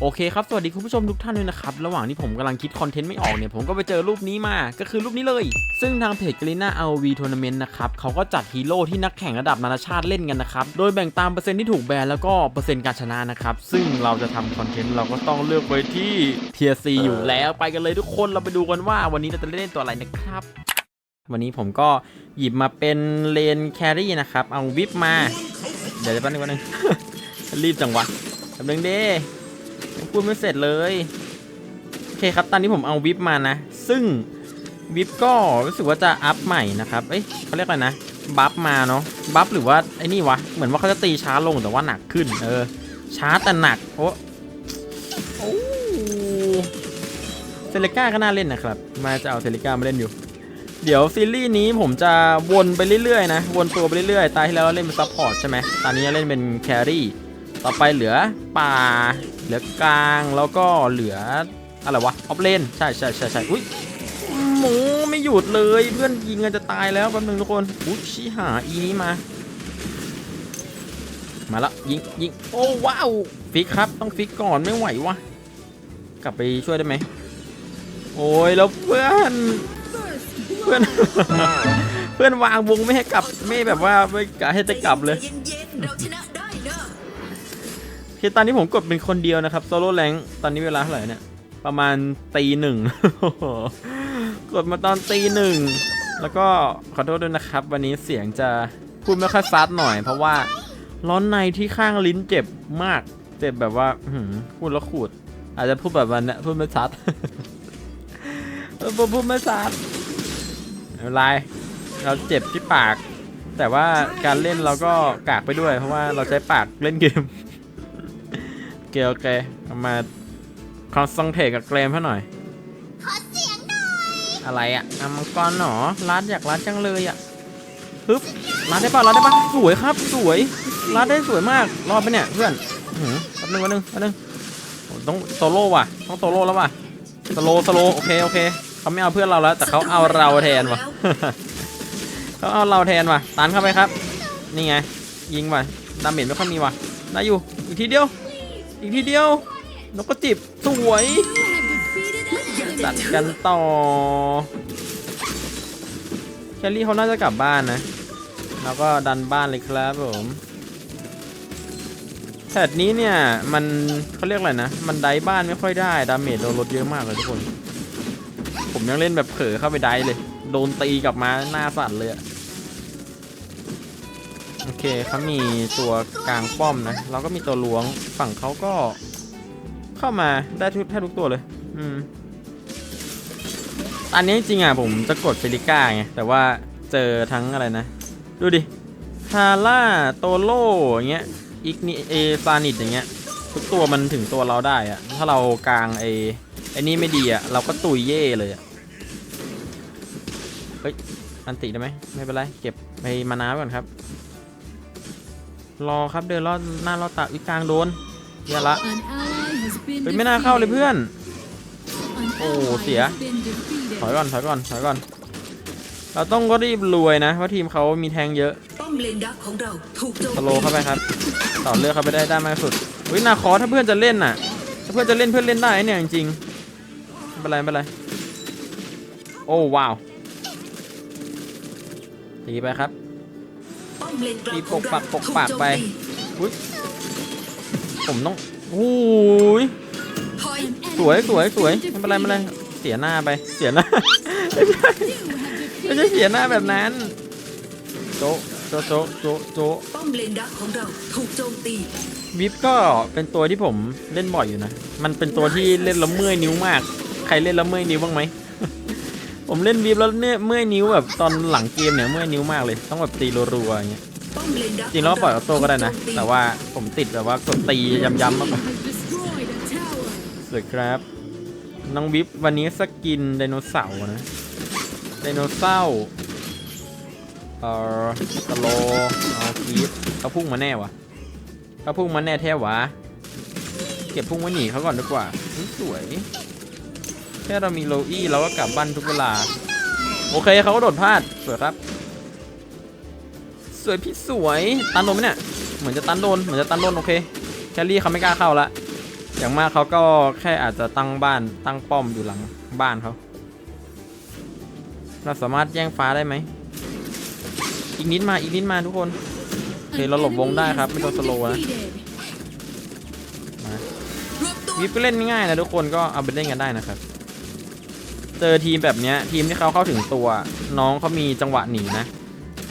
โอเคครับ สวัสดีคุณผู้ชมทุกท่านด้วยนะครับ ระหว่างที่ผมกำลังคิดคอนเทนต์ไม่ออกเนี่ย ผมก็ไปเจอรูปนี้มา ก็คือรูปนี้เลย ซึ่งทางเพจก a ลิน่า RV Tournament นะครับเขาก็จัดฮีโร่ที่นักแข่งระดับนานาชาติเล่นกันนะครับ โดยแบ่งตามเปอร์เซ็นต์ที่ถูกแบนแล้วก็เปอร์เซ็นต์การชนะนะครับ ซึ่งเราจะทำคอนเทนต์เราก็ต้องเลือกไปที่ Tier C อยู่แล้วไปกันเลยทุกคนเราไปดูกันว่าวันนี้เราจะเล่นตัวอะไรนะครับ วันนี้ผมก็หยิบมาเป็นเลนแครี่นะครับเอาวิปมา เดี๋ยวจะแป๊บนึงแป๊บนึงรีบจังวะแป๊บนึงเด้ยัง พูดไม่เสร็จเลย โอเคครับ ตอนนี้ผมเอาวิปมานะ ซึ่งวิปก็รู้สึกว่าจะอัพใหม่นะครับ เอ้ยเขาเรียกอะไรนะ บัฟมาเนาะ บัฟหรือว่าไอ้นี่วะ เหมือนว่าเขาจะตีช้าลงแต่ว่าหนักขึ้น เออ ช้าแต่หนัก โอ้โอ้เซเลก้าก็น่าเล่นนะครับ มาจะเอาเซเลก้ามาเล่นอยู่ เดี๋ยวซีรีส์นี้ผมจะวนไปเรื่อยๆนะ วนตัวไปเรื่อยๆ ตายที่แล้วเราเล่นเป็นซัพพอร์ตใช่ไหมตอนนี้เล่นเป็นแครี่ ต่อไปเหลือป่า เหลือกลางแล้วก็เหลืออะไรวะออฟเลนใช่ใช่ใช่ใช่อุ้ยหมูไม่หยุดเลยเพื่อนยิงกันจะตายแล้วแป๊บนึงทุกคนอุ้ยชี้หาอีนี้มา มาละยิงยิงโอ้ว้าวฟิกครับต้องฟิกก่อนไม่ไหววะกลับไปช่วยได้ไหมโอ้ยแล้วเพื่อนเพื่อนเพื่อนวางวงไม่ให้กลับไม่แบบว่าไม่กะให้จะกลับเลย ตอนนี้ผมกดเป็นคนเดียวนะครับโซโล่แรงตอนนี้เวลาเท่าไหร่เนี่ย ประมาณตีหนึ่งกดมาตอนตีหนึ่งแล้วก็ขอโทษด้วยนะครับ วันนี้เสียงจะพูดไม่ค่อยซัดหน่อย เพราะว่าร้อนในที่ข้างลิ้นเจ็บมาก เจ็บแบบว่าหืพูดแล้วขูด อาจจะพูดแบบวันนี้พูดไม่ซัดพูดไม่ซัดไม่เป็นไรเราเจ็บที่ปาก แต่ว่าการเล่นเราก็กากไปด้วย เพราะว่าเราใช้ปากเล่นเกม เคโอเคเอามาคอนซังเทกับเกรมให้หน่อย ขอเสียงหน่อยอะไรอะอะมังกรหนอรัดอยากรัดจังเลยอะปึ๊บรัดได้ป่ะรัดได้ป่ะสวยครับ สวยรัดได้สวยมาก รอดไปเนี่ยเพื่อนอื้อหือแป๊บนึงแป๊บนึงแป๊บนึงโอ้ต้องโซโล่ว่ะ ต้องโซโล่แล้วว่ะ สโลสโลโอเค โอเค เขาไม่เอาเพื่อนเราแล้ว แต่เขาเอาเราแทนว่ะ เขาเอาเราแทนว่ะตันเข้าไปครับ นี่ไง ยิงว่ะดาเมจไม่ค่อยมีว่ะ ได้อยู่ อีกทีเดียว อีกทีเดียวนกกระจิบสวยตัดกันต่อแคลรี่เขาน่าจะกลับบ้านนะ แล้วก็ดันบ้านเลยครับผมแพทนี้เนี่ยมันเขาเรียกอะไรนะ มันได้บ้านไม่ค่อยได้ ดาเมจโดนลดเยอะมากเลยทุกคน ผมยังเล่นแบบเผลอเข้าไปได้เลย โดนตีกลับมาหน้าสั่นเลยอะ โอเคเขามีตัวกลางป้อมนะ เราก็มีตัวล้วงฝั่งเขาก็ เข้ามาได้ทุกแทบทุกตัวเลย อืมอันนี้จริงๆอะผมจะกดเฟลิก้าไง แต่ว่าเจอทั้งอะไรนะ ดูดิฮาร่าโตโร่อย่างเงี้ยอีกนี่เอซานิดอย่างเงี้ย ทุกตัวมันถึงตัวเราได้อะถ้าเรากลางไอไอนี่ไม่ดีอะเราก็ตุยเย่เลยอะเฮ้ยอันติได้ไหมไม่เป็นไร เก็บไปมานาไว้ก่อนครับ รอครับเดินรอดหน้ารอดตาอุ้ยกลางโดนเหี้ยอะละเฮ้ยไม่น่าเข้าเลยเพื่อน โอ้เสียถอยก่อนถอยก่อนถอยก่อน เราต้องก็รีบรวยนะเพราะทีมเขามีแทงเยอะป้อมเลนดักของเราถูกโจมสโลว์เข้าไปครับ ต่อเลือกเข้าไปได้ได้มากสุดเฮ้ยนาคอถ้าเพื่อนจะเล่นน่ะ ถ้าเพื่อนจะเล่นเพื่อนเล่นได้เนี่ยจริงๆไม่เป็นไรไม่เป็นไรโอ้ว้าวตีไปครับป้อ มเลนกลางตีของปกปัเรากปกถูกปากโจมไปตีผมต้องโอ้ยถอยสวยสวยสวยไม่เป็นไรไม่เป็นไรเสียหน้าไปเสียหน้าไม่ใช่ไม่ใช่เสียหน้าแบบนั้นโจะโจะโจะโจะโจะป้อมเลนดักของเราถูกโจมตีวิปก็เป็นตัวที่ผมเล่นบ่อยอยู่นะ มันเป็นตัวที่เล่นแล้วเมื่อยนิ้วมาก ใครเล่นแล้วเมื่อยนิ้วบ้างไหม ผมเล่นวิปแล้วเนี่ยเมื่อยนิ้วแบบตอนหลังเกมเนี่ยเมื่อยนิ้วมากเลยต้องแบบตีรัวๆอย่างเงี้ยจริงแล้วปล่อยออโต้ก็ได้นะ แต่ว่าผมติดแบบว่ากดตีย้ำๆมากกว่าสวยครับน้องวิปวันนี้สกินไดโนเสาร์นะไดโนเสาร์เอ่อสโลเอาคีฟเขาพุ่งมาแน่วะเขาพุ่งมาแน่แท้วะเก็บพุ่งไว้หนีเขาก่อนดีกว่าสวย แค่เรามีโลอี้เราก็กลับบ้านทุกเวลา โอเคเขาก็โดดพลาดสวยครับ สวยพี่สวยตันโดนไหมเนี่ยเหมือนจะตันโดนเหมือนจะตันโดนโอเคแคลรี่เขาไม่กล้าเข้าละอย่างมากเขาก็แค่อาจจะตั้งบ้านตั้งป้อมอยู่หลังบ้านเขาเราสามารถแย่งฟ้าได้ไหมอีกนิดมาอีกนิดมาทุกคนโอเคเราหลบวงได้ครับไม่โดนสโลว์นะวิปก็เล่นง่ายนะทุกคนก็เอาไปเล่นกันได้นะครับ เจอทีมแบบเนี้ยทีมที่เขาเข้าถึงตัว น้องเขามีจังหวะหนีนะ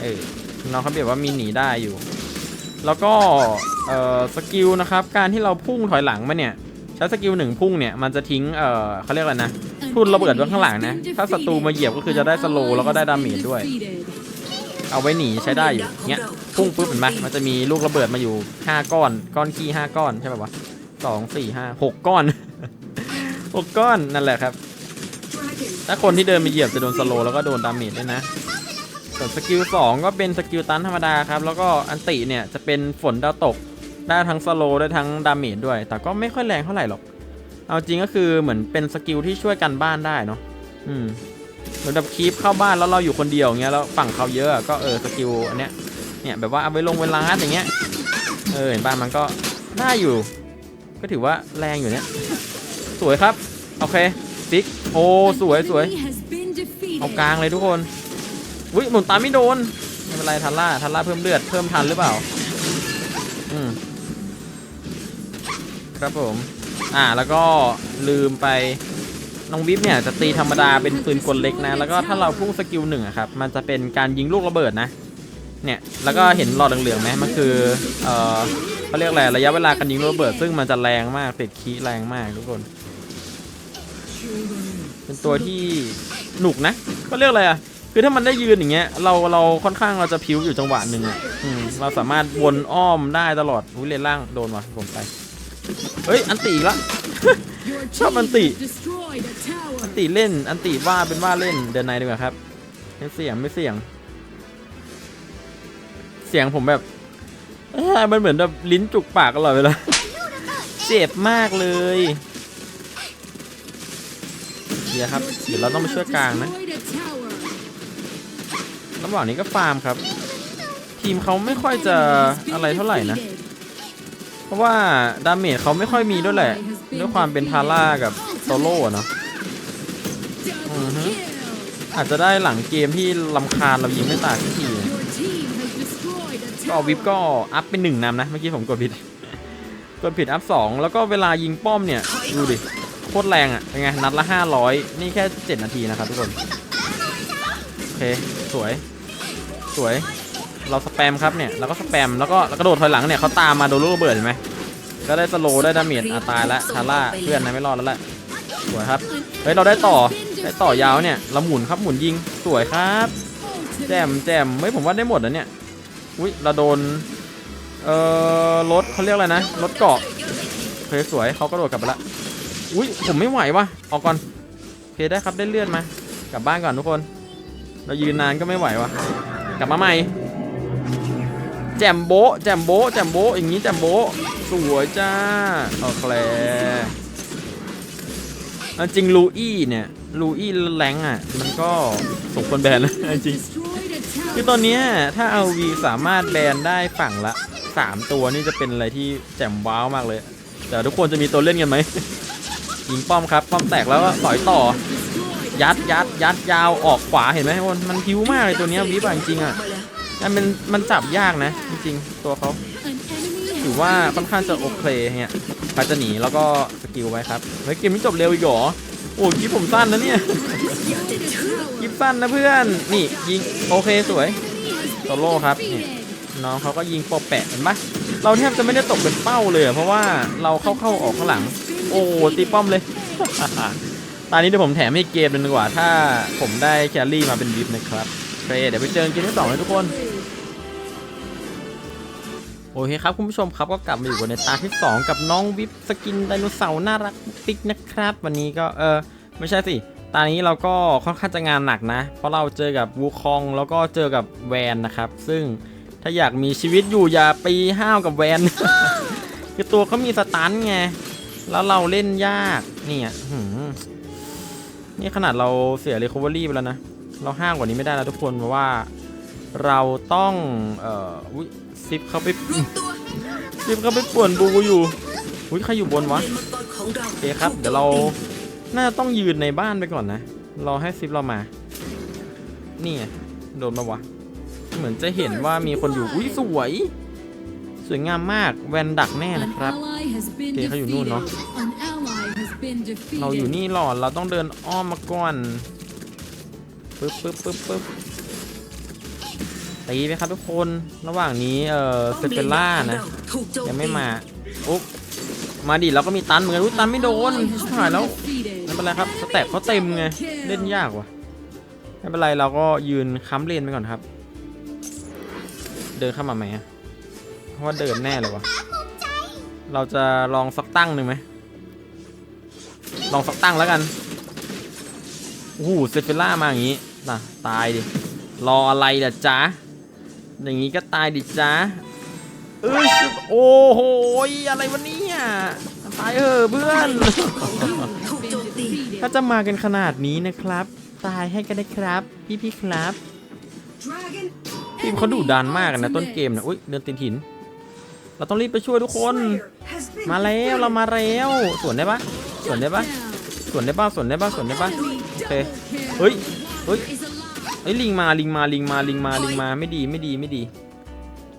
เออน้องเขาแบบว่ามีหนีได้อยู่ แล้วก็เอ่อสกิลนะครับการที่เราพุ่งถอยหลังมาเนี่ยใช้สกิลหนึ่งพุ่งเนี่ยมันจะทิ้งเอ่อเขาเรียกอะไรนะทุ่นระเบิดไว้ข้างหลังนะถ้าศัตรูมาเหยียบก็คือจะได้สโลแล้วก็ได้ดาเมจด้วย เอาไว้หนีใช้ได้อยู่เงี้ยพุ่งปุ๊บเห็นไหมมันจะมีลูกระเบิดมาอยู่ 5 ก้อน ก้อนขี้5ก้อนใช่ป่าวะสองสี่ห้าหกก้อนหกก้อนนั่นแหละครับ ถ้าคนที่เดินไปเหยียบจะโดนสโลแล้วก็โดนดาเมจด้วยนะ ส่วนสกิล2ก็เป็นสกิลตันธรรมดาครับ แล้วก็อันติเนี่ยจะเป็นฝนดาวตกได้ทั้งสโลได้ทั้งดาเมจด้วย แต่ก็ไม่ค่อยแรงเท่าไหร่หรอก เอาจริงก็คือเหมือนเป็นสกิลที่ช่วยกันบ้านได้เนาะ อืมเหมือนแบบคีปเข้าบ้านแล้วเราอยู่คนเดียวเงี้ยแล้วฝั่งเขาเยอะก็เออสกิลอันเนี้ย เนี่ยแบบว่าเอาไว้ลงเวลาอย่างเงี้ย เออเห็นบ้านมันก็ได้อยู่ ก็ถือว่าแรงอยู่เนี้ยสวยครับ โอเค ฟิก โอ้ สวยสวยเอากลางเลยทุกคนอุ้ยหมุนตามไม่โดน ไม่เป็นไรทันล่าทันล่าเพิ่มเลือดเพิ่มทันหรือเปล่า อืม ครับผม อ่าแล้วก็ลืมไปน้องวิฟเนี่ยจะตีธรรมดาเป็นปืนกลเล็กนะ แล้วก็ถ้าเราพุ่งสกิลหนึ่งอะครับ มันจะเป็นการยิงลูกระเบิดนะ เนี่ย แล้วก็เห็นหลอดเหลืองๆไหมมันคือ เอ่อเขาเรียกอะไร ระยะเวลาการยิงลูกระเบิด ซึ่งมันจะแรงมากติดคีย์แรงมากทุกคน เป็นตัวที่หนุกนะก็เรียกอะไรอะคือถ้ามันได้ยืนอย่างเงี้ยเราเราค่อนข้างเราจะพิ้วอยู่จังหวะหนึ่งอะเราสามารถวนอ้อมได้ตลอดอุ้ยเลนล่างโดนว่ะผมไปเฮ้ยอันตีอีกละชอบอันติอันตีเล่นอันตีว่าเป็นว่าเล่นเดินในดีกว่าครับไม่เสียงไม่เสียง เสียงผมแบบมันเหมือนแบบลิ้นจุกปากตลอดเวลาเจ็บมากเลย ดี๋ยวครับ เดี๋ยวเราต้องไปช่วยกลางนะ ระหว่างนี้ก็ฟาร์มครับ ทีมเขาไม่ค่อยจะอะไรเท่าไหร่นะ เพราะว่าดาเมจเขาไม่ค่อยมีด้วยแหละ ด้วยความเป็นทาร่ากับโซโล่อะเนาะอาจจะได้หลังเกมที่ลำคาญเรายิงไม่ตายสักที ก็วิปก็อัพเป็นหนึ่งนำนะ เมื่อกี้ผมกดผิด กดผิดอัพสองแล้วก็เวลายิงป้อมเนี่ย ดูดิ คตรแรงอะ่ะเป็นไงนัดละ 500 นี่แค่ 7 นาทีนะครับทุกคน โอเค สวย สวย เราสแปมครับเนี่ยแล้วก็สแปมแล้วก็แล้วกระโดดถอยหลังเนี่ยเขาตามมาโดนลูกระเบิดเห็นไหมก็ได้สโลได้ดาเมจอะตายแล้วทาร่าเพื่อนนะไม่รอดแล้วแหละสวยครับ เฮ้ย เราได้ต่อ ได้ต่อยาวเนี่ย เราหมุนครับ หมุนยิง สวยครับ แจมแจมเฮ้ยผมว่าได้หมดนะเนี่ย อุ้ย เราโดน เอ่อ รถเขาเรียกอะไรนะ รถเกาะเคสวยเขากระโดดกลับไปละ อุ้ยผมไม่ไหววะออกก่อนโอเคได้ครับได้เลื่อนมากลับบ้านก่อนทุกคน เรายืนนานก็ไม่ไหววะกลับมาใหม่ แจมโบแจมโบแจมโบอย่างนี้แจมโบสวยจ้าโอเคเอาจริงลูอี้เนี่ยลูอี้แรงอะ มันก็สมควรแบนนะจริงคือตอนนี้ถ้าเอาวีสามารถแบนได้ฝั่งละ 3 ตัวนี่จะเป็นอะไรที่แจ่มว้าวมากเลย แต่ทุกคนจะมีตัวเล่นกันไหม ยิงป้อมครับป้อมแตกแล้วก็ต่อยต่อ ยัดยัดยัดยาวออกขวาเห็นไหมทุกคนมันพิ้วมากเลยตัวนี้วิบจริงอะมันเป็นมันจับยากนะ จริงๆตัวเขาถือว่าค่อนข้างจะโอเคเนี่ยใครจะหนีแล้วก็สกิลไว้ครับเฮ้ยเกมนี้จบเร็วอีกเหรอโอ้ยคลิปผมสั้นนะเนี่ยคลิปสั้นนะเพื่อนนี่ยิงโอเคสวยโซโล่ครับนี่น้องเขาก็ยิงปะแปะเห็นปะเราแทบจะไม่ได้ตกเป็นเป้าเลยเพราะว่าเราเข้าเข้าออกข้างหลัง อ้ตีป้อมเลย ตอนนี้เดี๋ยวผมแถมให้เกมนึงดีกว่า ถ้าผมได้แครี่มาเป็นวิปนะครับเคเดี๋ยวไปเจอกันเกมที่สองเลยทุกคนโอเคครับคุณผู้ชมครับก็กลับมาอยู่กันในตาที่ 2 กับน้องวิปสกินไดโนเสาร์น่ารักปุ๊กปิ๊กนะครับ วันนี้ก็เออไม่ใช่สิตอนนี้เราก็ค่อนข้างจะงานหนักนะ เพราะเราเจอกับวูคองแล้วก็เจอกับแวนนะครับ ซึ่งถ้าอยากมีชีวิตอยู่อย่าไปห้าวกับแวน คือตัวเขามีสตันไง แล้วเราเล่นยาก เนี่ยหืมนี่ขนาดเราเสีย Recovery ไปแล้วนะ เราห้ามกว่านี้ไม่ได้แล้วทุกคนเพราะว่า เราต้อง เอ่ออุ๊ยซิปเขาไปซิปเขาไปป่วนบูอยู่อุ้ยใครอยู่บนวะเกรของเราโอเคครับ เดี๋ยวเรา น่าจะต้องยืนในบ้านไปก่อนนะ รอให้ซิปเรามา นี่โดนมาวะ เหมือนจะเห็นว่ามีคนอยู่ อุ้ยสวย สวยงามมากแวนดักแน่ An นะครับ ally has been โอเคเขาอยู่นู่น defeated. เนอะ An ally has been defeated. เราอยู่นี่หลอดเราต้องเดินอ้อมมาก่อนปึ๊บปึ๊บปึ๊บปึ๊บตีไปครับทุกคนระหว่างนี้เอ่อเซป้อมเปเลนล่าดักของนะเราถูกโจมตียังไม่มาอุ๊บมาดิเราก็มีตันเหมือนกันอุ๊ยตันไม่โดน Ally has ชิบหาย been แล้ว defeated. ไม่เป็นไรครับสแต็ปเขาเต็มไงเล่นยากว่ะไม่เป็นไรเราก็ยืนค้ำเลนไปก่อนครับ เดินเข้ามาไหมอะ เพราะว่าเดินแน่เลยวะเราจะลองสักตั้งหนึ่งไหมลองสักตั้งแล้วกันโอ้โหเซฟิล่ามาอย่างงี้น่ะตายดิรออะไรล่ะจ๊ะอย่างงี้ก็ตายดิจ๊ะเอ้ยโอ้โหยอะไรวะเนี่ยตายเออะเพื่อนของเราถูก Been โจมตี defeated. ถ้าจะมากันขนาดนี้นะครับ ตายให้กันได้ครับ พี่พี่ๆครับทีมเขาดุดันมากอะนะต้นเกมนะอุ้ยเดินตีนหิน เราต้องรีบไปช่วยทุกคน มาแล้วเรามาแล้วสวนได้ปะสวนได้ปะสวนได้ปะสวนได้ปะสวนได้ปะโอเคเฮ้ยเฮ้ย Is alive. เฮ้ยลิงมาลิงมาลิงมาลิงมาลิงมาไม่ดีไม่ดีไม่ดี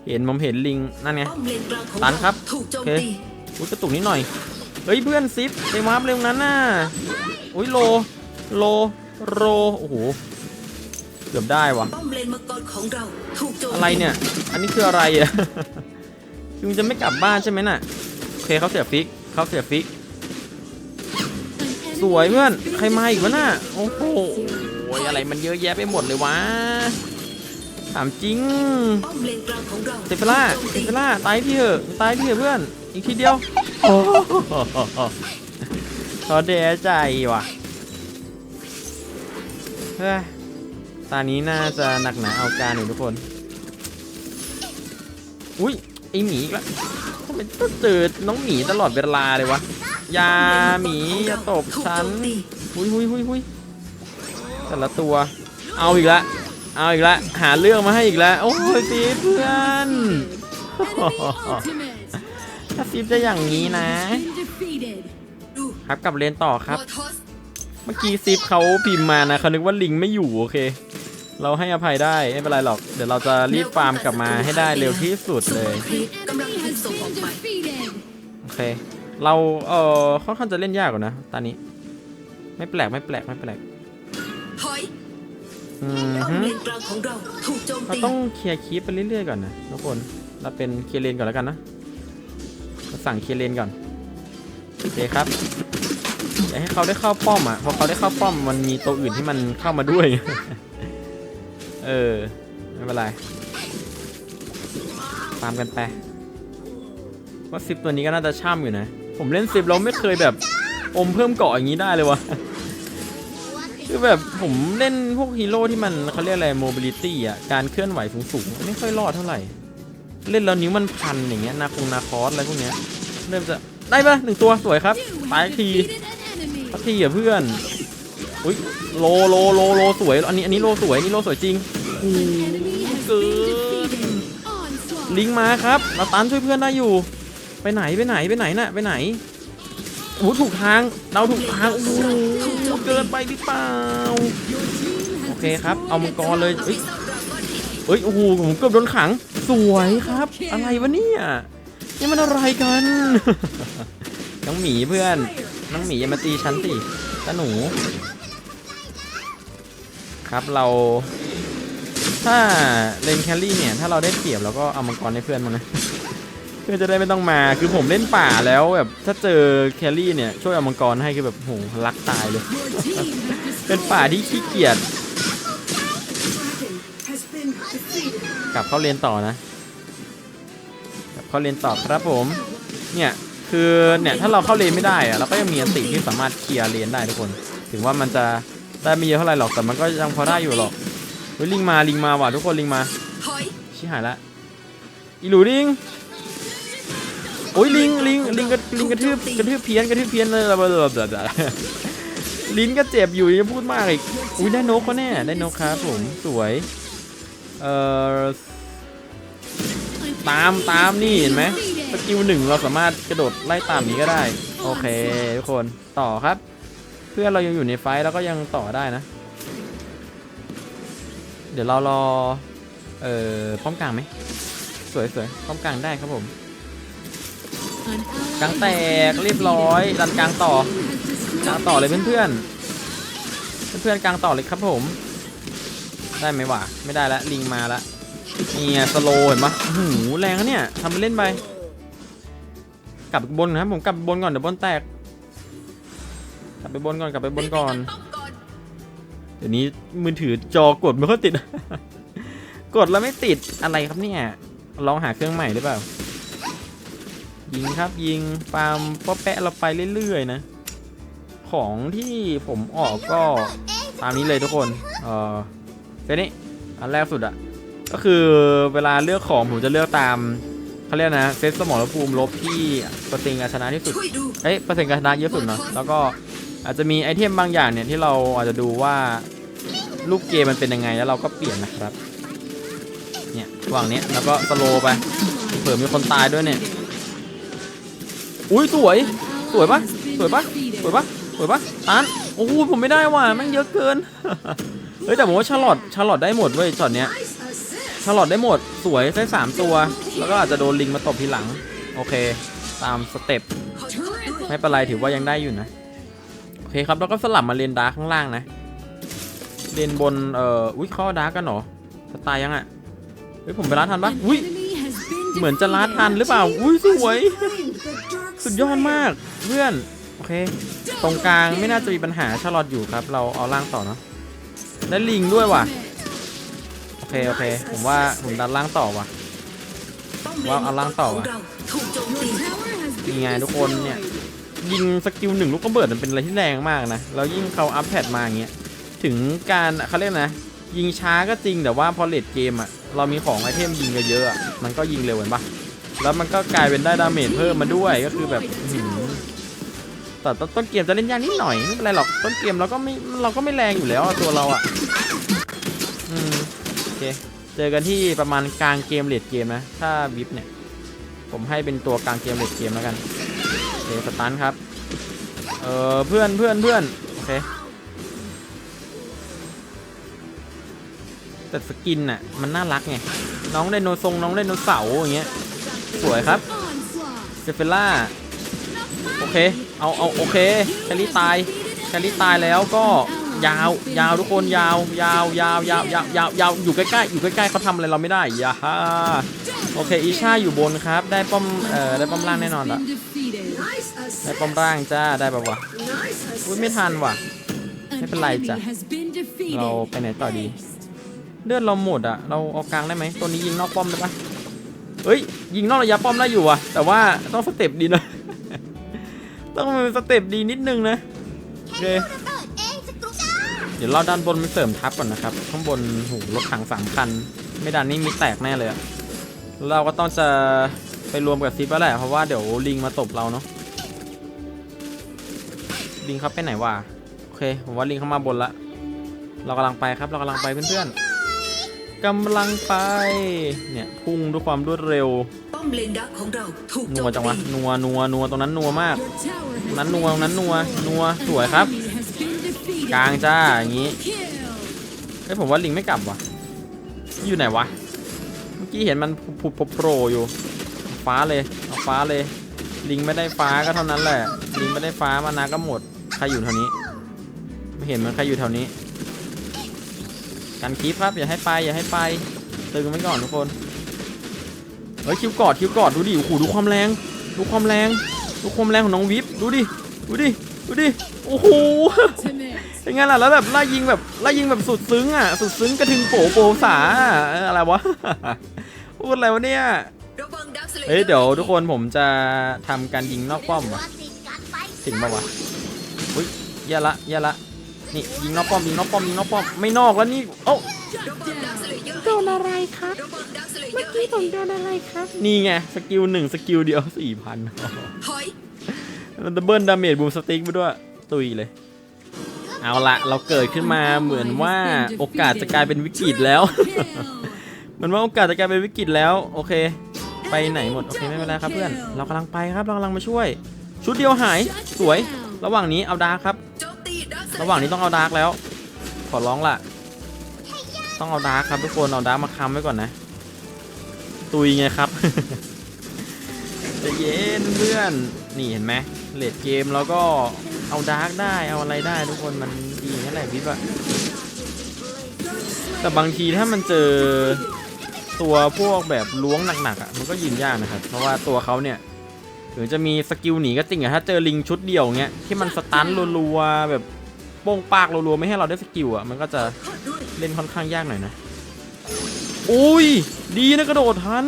เห็นผมเห็นลิงนั่นไงป้อมเลนกลางของตันครับถูกโจมโอเคตีอุ้ยกระตุกนิดหน่อยเฮ้ยเพื่อนซิปไปวาร์ปเร็วนั้นน่ะอุ้ยโลโลโรโอ้โหเกือบได้ว่ะป้อมเลนมังกรของเราถูกโจมตีอะไรเนี่ย อันนี้คืออะไรอะ คือมึงจะไม่กลับบ้านใช่ไหมน่ะโอเคเขาเสียฟิกเขาเสียฟิก An สวย enemy เพื่อน has been ใครมาอีกวะน่ะ defeated. โอ้โหอะไรมันเยอะแยะไปหมดเลยวะถามจริงป้อมเลนกลางของเราเซฟล่าถูกโจมเซตีฟล่าตายพี่เหอะตายพี่เหอะเพื่อน อีกทีเดียวโอ้โหเขาเดใจว่ะเฮ้ยตานี้น่าจะหนักหนาเอาการอยู่ทุกคน อุ้ยไอหมีอีกแล้วทำไมต้องเจอน้องหมีตลอดเวลาเลยวะอยาหมีอย่าตบถูกฉันโจมตีหุยหุยหุยหุยแต่ละตัว เอาอีกละเอาอีกละหาเรื่องมาให้อีกแล้วโอ้ยซีเพื่อน Enemy ultimate ถ้าซีจะอย่างนี้นะ has been defeated. ดูครับกลับเลนต่อครับวอทอสเมื่อกี้ซิปเขาพิมพ์มานะเขานึกว่าลิงไม่อยู่โอเค เราให้อภัยได้ไม่เป็นไรหรอก เดี๋ยวเราจะรีบฟาร์มกลับมาให้ได้เร็วที่สุดเลยคลิป An กำลัง enemy ถูก has ส่งออก been ไป defeated. โอเค เราเออค่อนข้างจะเล่นยากกว่านะตอนนี้ ไม่แปลกไม่แปลกไม่แปลกถอยอืมป้อมฮึเลนกลางของเราถูกโจมเราตีต้องเคลียร์คีปไปเรื่อยๆก่อนนะทุกคนเราเป็นเคลียร์เลนก่อนแล้วกันนะเราสั่งเคลียร์เลนก่อนโอเคครับอย่าให้เขาได้เข้าป้อมอะพอเขาได้เข้าป้อมมันมีตัวอื่นที่มันเข้ามาด้วย เออ ไม่เป็นไร ตามกันไป ว่าซิปตัวนี้ก็น่าจะช่ำอยู่นะ ผมเล่นซิปเราไม่เคยแบบ อมเพิ่มเกาะอย่างนี้ได้เลยวะคือแบบผมเล่นพวกฮีโร่ที่มันเขาเรียกอะไรโมบิลิตี้อะ การเคลื่อนไหวสูงๆ ไม่ค่อยรอดเท่าไหร่ เล่นแล้วนิ้วมันพันอย่างเงี้ยนาคงนาคอสอะไรพวกเนี้ย เริ่มจะได้ปะหนึ่งตัวสวยครับ You ตาย have ที defeated an enemy. สักทีอะเพื่อน อุ้ยโลโลโลโลสวย อันนี้อันนี้โลสวยอันนี้โลสวยจริง โอ้เกินลิงมาครับเราตันช่วยเพื่อนได้อยู่ ไปไหนไปไหนไปไหนน่ะไปไหนโอ้โหถูกทางเราถูกทางโอ้โหเกินไปหรือเปล่าโอเคครับเอามังกรเลยเอ้ยสร้างดราก้อนที่เอ้ยโอ้โหผมเกือบโดนขัง สวยครับ อะไรวะเนี่ยนี่มันอะไรกันน้องหมีเพื่อนน้องหมีอย่ามาตีฉันสิตาหนู ครับเรา ถ้าเลนแคลรี่เนี่ย ถ้าเราได้เปรียบเราก็เอามังกรให้เพื่อนมานะ เพื่อนจะได้ไม่ต้องมา คือผมเล่นป่าแล้วแบบถ้าเจอแคลรี่เนี่ยช่วยเอามังกรให้คือแบบโหรักตายเลย เป็นป่าที่ขี้เกียจ กลับเข้าเลนต่อนะ กลับเข้าเลนต่อครับผม เนี่ยคือเนี่ยถ้าเราเข้าเลนไม่ได้อะเราก็ยังมีอันติที่สามารถเคลียร์เลนได้ทุกคน ถึงว่ามันจะได้ไม่เยอะเท่าไหร่หรอกแต่มันก็ยังพอได้อยู่หรอก เฮ้ยลิงมาลิงมาว่ะทุกคนลิงมาถอยชิหายละอีหลูลิงโอ้ยลิงลิงลิงกระลิงกระทืบกระทืบเพี้ยนกระทืบเพี้ยนเลยลิ้นก็เจ็บอยู่ยังพูดมากอีกอุ้ยได้นกก็แน่ได้นกครับผมสวยเอ่อ An ตามตามนี่เห็นไหมสกิลหนึ่งเราสามารถกระโดดไล่ตามนี้ก็ได้ โอเคทุกคนต่อครับ เพื่อนเรายังอยู่ในไฟท์แล้วก็ยังต่อได้นะ เดี๋ยวเรารอ เอ่อ ป้อมกลางไหม สวยสวยป้อมกลางได้ครับผม กลางแตกเรียบร้อยดันกลางต่อกลาง destroyed ต่อเลยเพื่อนๆ เพื่อนๆกลางต่อเลยครับผม ได้ไหมวะไม่ได้ละลิงมาละนี่ไงสโลว์เห็นปะโอ้โหแรงนะเนี่ยทำไปเล่นไป กลับบนนะครับผมกลับบนก่อนเดี๋ยวบนแตก กลับไปบนก่อนกลับไปบนก่อนป้อมก่อน เดี๋ยวนี้มือถือจอกดไม่ค่อยติด กดแล้วไม่ติดอะไรครับเนี่ย ลองหาเครื่องใหม่หรือเปล่า ยิงครับยิงปาล์มป๊อแปะเราไปเรื่อยๆนะ ของที่ผมออกก็ตามนี้เลยทุกคน เออเซตนี้อันแรกสุดอะก็คือเวลาเลือกของผมจะเลือกตามเขาเรียกนะเซตสมรภูมิลบที่เปอร์เซ็นต์การชนะที่สุด เอ้ยเปอร์เซ็นต์การชนะเยอะสุดเนาะแล้วก็ อาจจะมีไอเทมบางอย่างเนี่ยที่เราอาจจะดูว่าลูกเกมมันเป็นยังไงแล้วเราก็เปลี่ยนนะครับ เนี่ยระหว่างเนี้ยแล้วก็สโลว์ไป เผื่อมีคนตายด้วยเนี่ย อุ้ยสวย สวยปะสวยปะสวยปะสวยปะตันโอ้โหผมไม่ได้ว่ะแม่งเยอะเกิน เฮ้ยแต่ผมว่าชาร์ลอตชาร์ลอตได้หมดเว้ยช็อตเนี้ยชาร์ลอตได้หมด สวยได้สามตัว แล้วก็อาจจะโดนลิงมาตบทีหลัง โอเค ตามสเต็ป ไม่เป็นไรถือว่ายังได้อยู่นะ เคครับแล้วก็สลับมาเลนดาร์ข้างล่างนะ เลนบนเอ่ออุ้ยข้าดาร์กันเหรอจะตายยังอะเฮ้ยผมไปร้านทันปะอุ้ยเหมือนจะร้านทันหรือเปล่า อุ้ยสวย สุดยอดมากเพื่อน โอเค ตรงกลางไม่น่าจะมีปัญหาชาลอตอยู่ครับ เราเอาล่างต่อเนาะและลิงด้วยว่ะ โอเค โอเค ผมว่าผมดันล่างต่อว่ะ ว่าเอาล่างต่อของวะมีไงทุกคนเนี่ย ยิงสกิลหนึ่งลูกกระเบิดมันเป็นอะไรที่แรงมากนะแล้วยิ่งเขาอัพแพดมาอย่างเงี้ยถึงการเขาเรียกนะ ยิงช้าก็จริงแต่ว่าพอเลดเกมอะเรามีของไอเทมยิงเยอะๆอะมันก็ยิงเร็วเห็นปะแล้วมันก็กลายเป็นได้ดาเมจเพิ่มมาด้วยก็คือแบบแต่ต้นต้นเกมจะเล่นยากนิดหน่อยไม่เป็นไรหรอกต้นเกมเราก็ไม่เราก็ไม่แรงอยู่แล้วตัวเราอะอืมโอเคเจอกันที่ประมาณกลางเกมเลดเกมนะ ถ้าวิปเนี่ย ผมให้เป็นตัวกลางเกมเลดเกมแล้วกัน เคสตันครับ เออเพื่อนเพื่อนเพื่อนโอเคแต่สกินน่ะมันน่ารักไง น้องไดโนทรงน้องไดโนเสาร์อย่างเงี้ย สวยครับเซเฟล่าโอเค เอาเอาโอเคแคลรี่ตายแคลรี่ตายแล้วก็ ยาวยาวทุกคนยาวยาวยาวยาวยาวยาวยาวอยู่ใกล้ๆอยู่ใกล้ๆเขาทำอะไรเราไม่ได้อย่าฮ่าโอเคอีชาอยู่บนครับ ได้ป้อมเอ่อได้ป้อมล่างแน่นอนละได้ป้อมล่างจ้าได้ปะวะอุ้ยไม่ทันว่ะไม่เป็นไรจ้ะเราไปไหนต่อดี เลือดเราหมดอะเราเอากลางได้ไหมตัวนี้ยิงนอกป้อมได้ปะเฮ้ยยิงนอกระยะป้อมได้อยู่อะแต่ว่าต้องสเต็ปดีนะต้องมีสเต็ปดีนิดนึงนะโอเค เดี๋ยวเราดันบนไปเสริมทัพก่อนนะครับ ข้างบนหูรถถังสามคัน ไม่ดันนี่มีแตกแน่เลยอะแล้วเราก็ต้องจะไปรวมกับซิปแล้วแหละเพราะว่าเดี๋ยวลิงมาตบเราเนาะลิงเขาไปไหนวะโอเคผมว่าลิงเขามาบนละ เรากำลังไปครับ เรากำลังไปเพื่อนๆกำลังไปเนี่ยพุ่งด้วยความรวดเร็วป้อมเลนดักของเราถูกโจนัมวจังวะตีนัวนัวนัวตรงนั้นนัวมาก Your tower ตรง has นั้น been นัวตรงนั้นนัวนัว An สวยครับ กลางจ้าอย่างงี้เฮ้ยผมว่าลิงไม่กลับว่ะ อยู่ไหนวะ เมื่อกี้เห็นมันผุดโผล่อยู่ ฟ้าเลยเอาฟ้าเลย ลิงไม่ได้ฟ้าก็เท่านั้นแหละ ลิงไม่ได้ฟ้ามานาก็หมด ใครอยู่แถวนี้ ไม่เห็นมันใครอยู่แถวนี้ กันคลิปครับอย่าให้ไปอย่าให้ไปตึงไว้ก่อนทุกคน เฮ้ยคิวกอดคิวกอดดูดิโอ้โหดูความแรง ดูความแรง ดูความแรงของน้องวิปดูดิ ดูดิ ดูดิ โอ้โห เป็นไงล่ะแล้วแบบไล่ยิงแบบไล่ยิงแบบสุดซึ้งอะสุดซึ้งกระทึงโปโปสาเอออะไรวะ พูดอะไรวะเนี่ยระวังดักสเลเฮ้ยเดี๋ยวทุกคนผมจะทำการยิงนอกป้อมว่ะถึงปะวะอุ้ยแย่ละแย่ละนี่ยิงนอกป้อมยิงนอกป้อมยิงนอกป้อมไม่นอกแล้วนี่เอ้าระวังดักสเลเยอร์โดนอะไรครับระวังดักสเลเยอร์ให้ดีอะไรครับนี่ไงสกิลหนึ่งสกิลเดียวสี่พันถอยมันดับเบิลดาเมจบูมสติ๊กไปด้วยตุยเลย เอาละเราเกิดขึ้นมาเหมือนว่าโอกาสจะกลายเป็นวิกฤตแล้ว Kill. มันว่าโอกาสจะกลายเป็นวิกฤตแล้ว โอเค ไปไหนหมด โอเคไม่เป็นไรครับเพื่อน เรากำลังไปครับ เรากำลังมาช่วย ชุดเดียวหาย สวย ระหว่างนี้เอาดาร์คครับโจมตีดักสเลเยอร์ระหว่างนี้ต้องเอาดาร์กแล้ว ขอร้องล่ะ ต้องเอาดาร์กครับทุกคน เอาดาร์กมาค้ำไว้ก่อนนะ ตุยไงครับใจะเย็นเพื่อน นี่เห็นไหมเลดเกมแล้วก็ เอาดาร์กได้เอาอะไรได้ทุกคนมันดีนั่นแหละวิบอะแต่บางทีถ้ามันเจอตัวพวกแบบล้วงหนักๆอะมันก็ยืนยากนะครับ เพราะว่าตัวเขาเนี่ยถึงจะมีสกิลหนีก็จริงอะถ้าเจอลิงชุดเดียวเงี้ยที่มันสตันรัวๆแบบโป้งปากรัวๆไม่ให้เราได้สกิลอะมันก็จะเล่นค่อนข้างยากหน่อยนะอุ้ยดีนะกระโดดทัน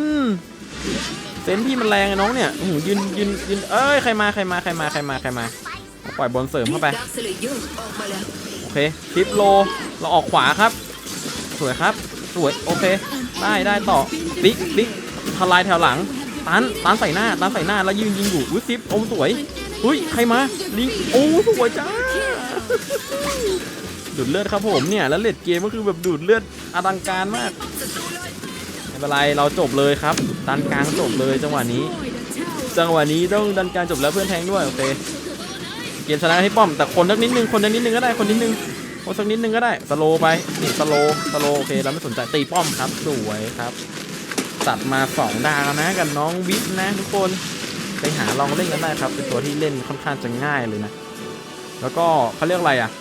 เซนพี่มันแรงไอ้น้องเนี่ยโอ้โหยืนยืนยืนเอ้ยใครมาใครมาใครมาใครมาใครมา ปล่อยบอลเสริมเข้าไปดักสเลเยอร์ออกมาแล้วโอเคคลิปโลเราออกขวาครับ สวยครับ สวยโอเค ได้ได้ต่อบิ๊กบิ๊กทลายแถวหลังตันตันใส่หน้าตันใส่หน้าแล้วยืนยิงอยู่อุ้ยซิปโอ้สวยอุ้ยใครมาลิงโอ้สวยจ้าดูดเลือดครับผมเนี่ยแล้วเลดเกมก็คือแบบดูดเลือดอลังการมากไม่เป็นไรเราจบเลยครับดันกลางจบเลยจังหวะนี้ จังหวะนี้ต้องดันการจบแล้วเพื่อนแทงด้วยโอเคเกมชนะให้ป้อมแต่คนสักนิดนึงคนสักนิดนึงก็ได้คนนิดนึงคนสักนิดนึงก็ได้สโลไปนี่สโลสโลโอเคเราไม่สนใจตีป้อมครับสวยครับตัดมาสองดาวนะกับน้องวิทนะทุกคนไปหาลองเล่นกันได้ครับเป็นตัวที่เล่นค่อนข้างจะง่ายเลยนะ แล้วก็เขาเรียกอะไรอะ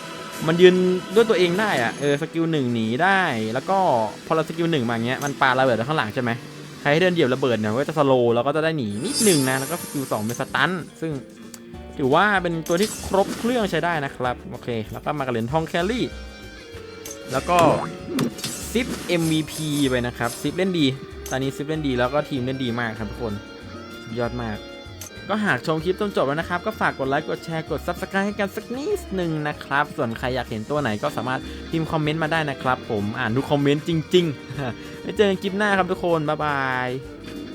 มันยืนด้วยตัวเองได้อะเออสกิลหนึ่งหนีได้ แล้วก็พอเราสกิลหนึ่งมาเงี้ยมันปาระเบิดข้างหลังใช่ไหมใครให้เดินเหยียบระเบิดเนี่ยก็จะสโลแล้วก็จะได้หนีนิดนึงนะแล้วก็สกิลสองเป็นสตันซึ่ง ถือว่าเป็นตัวที่ครบเครื่องใช้ได้นะครับ โอเค แล้วก็มากับเหรียญทองแคลรี่ แล้วก็ซิป MVP ไปนะครับซิปเล่นดี ตอนนี้ซิปเล่นดีแล้วก็ทีมเล่นดีมากครับทุกคนยอดมาก ก็หากชมคลิปจนจบแล้วนะครับ ก็ฝากกดไลค์กดแชร์กด Subscribe ให้กันสักนิดหนึ่งนะครับ ส่วนใครอยากเห็นตัวไหนก็สามารถพิมพ์คอมเมนต์มาได้นะครับ ผมอ่านทุกคอมเมนต์จริงๆไว้เจอกันคลิปหน้าครับทุกคนบ๊ายบาย